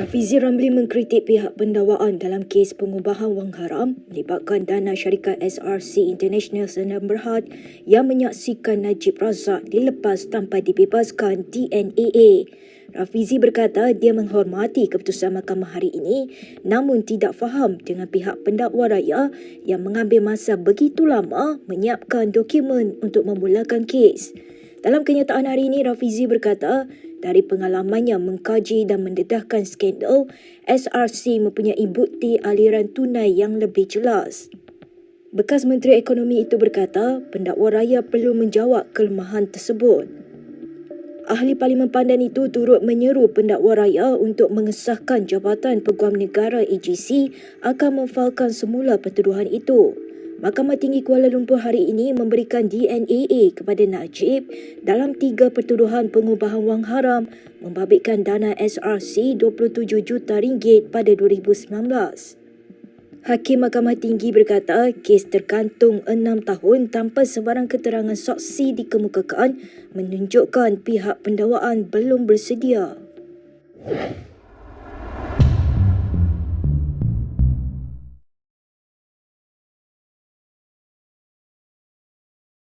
Rafizi Ramli mengkritik pihak pendakwaan dalam kes pengubahan wang haram melibatkan dana syarikat SRC International Sdn Berhad yang menyaksikan Najib Razak dilepas tanpa dibebaskan DNAA. Rafizi berkata dia menghormati keputusan mahkamah hari ini namun tidak faham dengan pihak pendakwa raya yang mengambil masa begitu lama menyiapkan dokumen untuk memulakan kes. Dalam kenyataan hari ini, Rafizi berkata, dari pengalamannya mengkaji dan mendedahkan skandal, SRC mempunyai bukti aliran tunai yang lebih jelas. Bekas Menteri Ekonomi itu berkata, pendakwa raya perlu menjawab kelemahan tersebut. Ahli Parlimen Pandan itu turut menyeru pendakwa raya untuk mengesahkan Jabatan Peguam Negara AGC akan memfalkan semula pertuduhan itu. Mahkamah Tinggi Kuala Lumpur hari ini memberikan DNAA kepada Najib dalam tiga pertuduhan pengubahan wang haram membabitkan dana SRC 27 juta ringgit pada 2019. Hakim Mahkamah Tinggi berkata kes terkantung enam tahun tanpa sebarang keterangan saksi dikemukakan menunjukkan pihak pendakwaan belum bersedia.